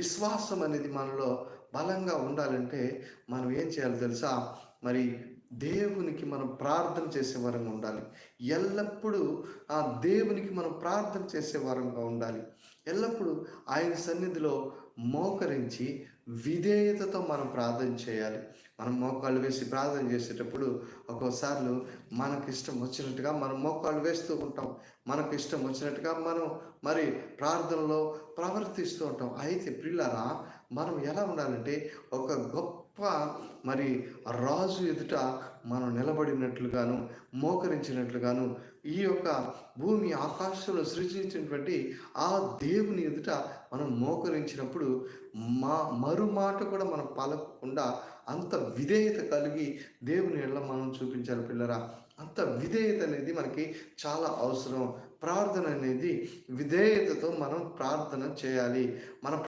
విశ్వాసం అనేది మనలో బలంగా ఉండాలంటే మనం ఏం చేయాలి తెలుసా? మరి దేవునికి మనం ప్రార్థన చేసే వరంగా ఉండాలి. ఎల్లప్పుడూ ఆ దేవునికి మనం ప్రార్థన చేసే వరంగా ఉండాలి. ఎల్లప్పుడూ ఆయన సన్నిధిలో మోకరించి విధేయతతో మనం ప్రార్థన చేయాలి. మనం మోకాళ్ళు వేసి ప్రార్థన చేసేటప్పుడు ఒక్కోసార్లు మనకు ఇష్టం వచ్చినట్టుగా మనం మోకాళ్ళు వేస్తూ ఉంటాం. మనకు ఇష్టం వచ్చినట్టుగా మనం మరి ప్రార్థనలో ప్రవర్తిస్తూ ఉంటాం. అయితే పిల్లరా మనం ఎలా ఉండాలంటే ఒక గొప్ప మరి రాజు ఎదుట మనం నిలబడినట్లుగాను మోకరించినట్లుగాను ఈ యొక్క భూమి ఆకాశంలో సృజించినటువంటి ఆ దేవుని ఎదుట మనం మోకరించినప్పుడు మా మరు మాట కూడా మనం పలకకుండా అంత విధేయత కలిగి దేవుని ఎళ్ళ మనం చూపించాలి పిల్లరా. అంత విధేయత అనేది మనకి చాలా అవసరం. ప్రార్థన అనేది విధేయతతో మనం ప్రార్థన చేయాలి. మన